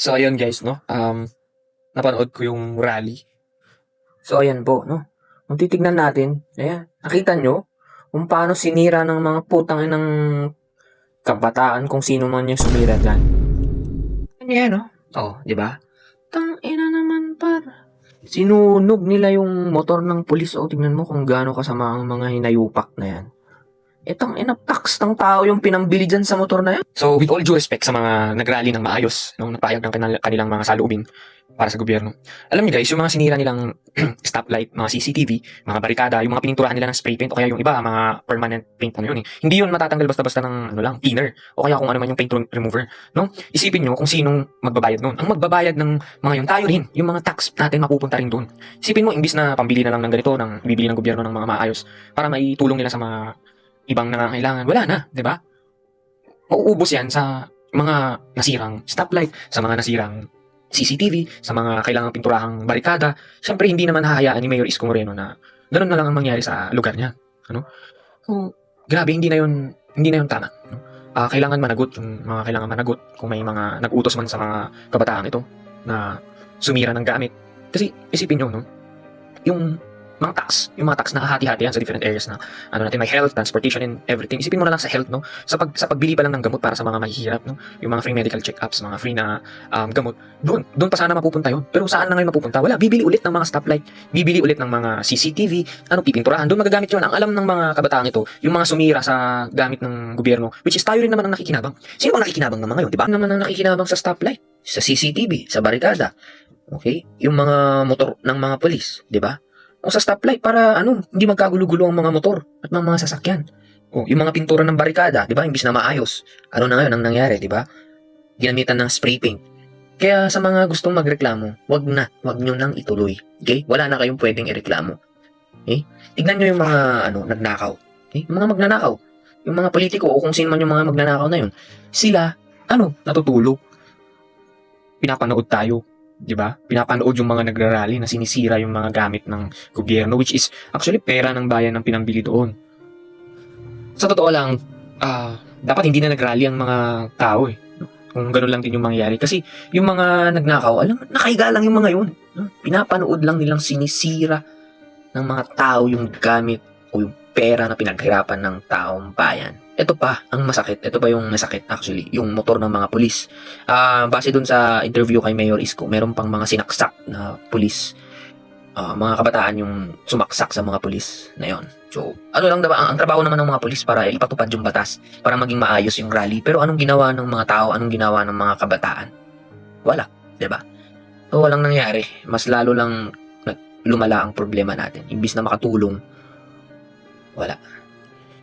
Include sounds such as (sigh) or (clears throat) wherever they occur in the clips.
So, ayun guys, no? Um, napanood ko yung rally. So, ayan po, no? Kung titignan natin, ayan, nakita nyo kung paano sinira ng mga putang ng kabataan kung sino man yung sumira dyan. Ayan, no? Oh, di ba? Tang ina naman par. Sinunog nila yung motor ng pulis. O, tingnan mo kung gaano kasama ang mga hinayupak na yan. Itang ina, tax ng tao yung pinambili dyan sa motor na yan. So, with all due respect sa mga nagrally ng maayos, nung napayag ng kanilang mga saloobin para sa gobyerno. Alam niyo guys, yung mga sinira nilang (clears throat) stoplight, mga CCTV, mga barikada, yung mga pininturahan nila ng spray paint o kaya yung iba, mga permanent paint ano yun eh. Hindi yun matatanggal basta-basta ng ano lang, thinner o kaya kung ano man yung paint remover. No? Isipin nyo kung sinong magbabayad nun. Ang magbabayad ng mga yun, tayo rin. Yung mga tax natin mapupunta rin dun. Isipin mo, imbis na pambili na lang ng ganito, ng ibibili ng gobyerno ng mga maayos para maitulong nila sa mga ibang nangangailangan. Wala na, di ba? Mauubos yan sa mga nasirang stoplight, sa mga nasirang CCTV, sa mga kailangang pinturahang barikada. Siyempre, hindi naman hahayaan ni Mayor Isko Moreno na ganun na lang ang mangyari sa lugar niya. Ano? So, grabe, hindi na yun, hindi na yun tama. No? Ah, kailangan managot yung mga kailangan managot kung may mga nag-utos man sa mga kabataan ito na sumira ng gamit. Kasi isipin nyo, no? Yung mga tax, yung mga tax na hati-hati yan sa different areas na ano natin, may health, transportation, and everything. Isipin mo na lang sa health, no? Sa, pag, sa pagbili pa lang ng gamot para sa mga mahihirap, no? Yung mga free medical check-ups, mga free na um, gamot, doon, doon pa sana mapupunta yun. Pero saan na ngayon mapupunta? Wala, bibili ulit ng mga stoplight, bibili ulit ng mga CCTV, ano, pipinturahan, doon magagamit yun. Ang alam ng mga kabataan ito, yung mga sumira sa gamit ng gobyerno, which is tayo rin naman ang nakikinabang. Sino bang nakikinabang ng mga yun, di ba? Naman ang nakikinabang sa stoplight, sa CCTV, sa barikada, okay? Yung mga motor ng mga polis, di ba? O sa stoplight para ano, hindi magkagulo-gulo ang mga motor at ng mga sasakyan. O yung mga pintura ng barikada, di ba? Imbis na maayos. Ano na ngayon ang nangyari, di ba? Ginamitan ng spray paint. Kaya sa mga gustong magreklamo, wag na, wag nyo nang ituloy. Okay? Wala na kayong pwedeng ireklamo. Okay? Tignan nyo yung mga ano, nagnakaw. Okay? Yung mga magnanakaw. Yung mga politiko o kung sino man yung mga magnanakaw na yun. Sila, ano, natutulog. Pinapanood tayo. Di ba? Pinapanood yung mga nagrarally na sinisira yung mga gamit ng gobyerno which is actually pera ng bayan ang pinambili doon. Sa totoo lang, ah, dapat hindi na nagrally ang mga tao eh. Kung ganun lang din yung mangyayari. Kasi yung mga nagnakaw, alam, nakahiga lang yung mga yun. no? Pinapanood lang nilang sinisira ng mga tao yung gamit o yung pera na pinaghirapan ng taong bayan. Ito pa, ang masakit. Ito pa yung masakit actually. Yung motor ng mga pulis. Ah, base dun sa interview kay Mayor Isko, meron pang mga sinaksak na pulis. Ah, mga kabataan yung sumaksak sa mga pulis na yon. So, ano lang diba, ang, ang trabaho naman ng mga pulis para ipatupad yung batas, para maging maayos yung rally. Pero anong ginawa ng mga tao, anong ginawa ng mga kabataan? Wala, 'di ba? So, walang nangyari. Mas lalo lang lumala ang problema natin. Imbis na makatulong, wala.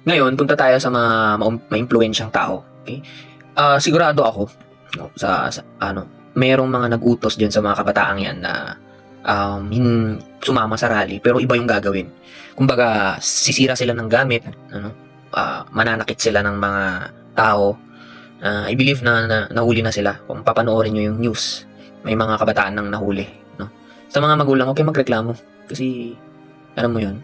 Ngayon, punta tayo sa mga ma- ma-impluensyang tao. Okay? Ah, sigurado ako no, sa, sa ano, merong mga nag-utos diyan sa mga kabataang yan na um, hin- sumama sa rally pero iba yung gagawin. Kumbaga, sisira sila ng gamit, ano, ah, mananakit sila ng mga tao. Ah, I believe na, na nahuli na sila. Kung papanoorin nyo yung news, may mga kabataan nang nahuli. No? Sa mga magulang, okay magreklamo. Kasi, alam mo yun,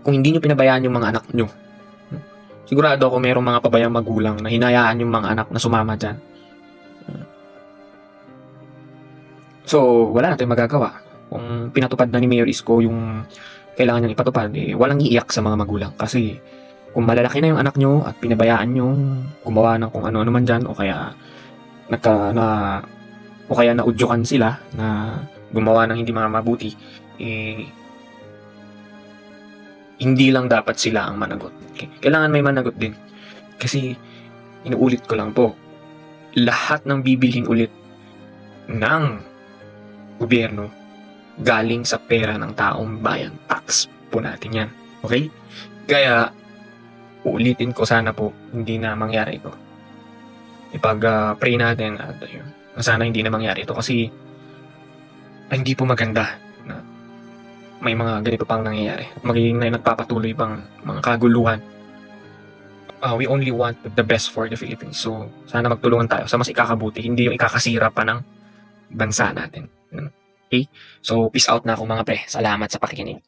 kung hindi nyo pinabayaan yung mga anak nyo, sigurado ako merong mga pabayang magulang na hinayaan yung mga anak na sumama dyan. So, wala na tayong magagawa. Kung pinatupad na ni Mayor Isko yung kailangan niyang ipatupad, eh, walang iiyak sa mga magulang. Kasi kung malalaki na yung anak nyo at pinabayaan nyo gumawa ng kung ano-ano man dyan o kaya nagka, na, o kaya naudyukan sila na gumawa ng hindi mga mabuti, eh, hindi lang dapat sila ang managot. Kailangan may managot din. Kasi, inuulit ko lang po, lahat ng bibilhin ulit ng gobyerno galing sa pera ng taong bayan. Tax po natin yan. Okay? Kaya, uulitin ko sana po, hindi na mangyari ito. Ipag-pray natin at na sana hindi na mangyari ito kasi ay, hindi po maganda may mga ganito pang nangyayari magiging na nagpapatuloy pang mga kaguluhan. Uh, we only want the best for the Philippines. So, sana magtulungan tayo sa mas ikakabuti, hindi yung ikakasira pa ng bansa natin. Okay? So, peace out na ako mga pre. Salamat sa pakikinig.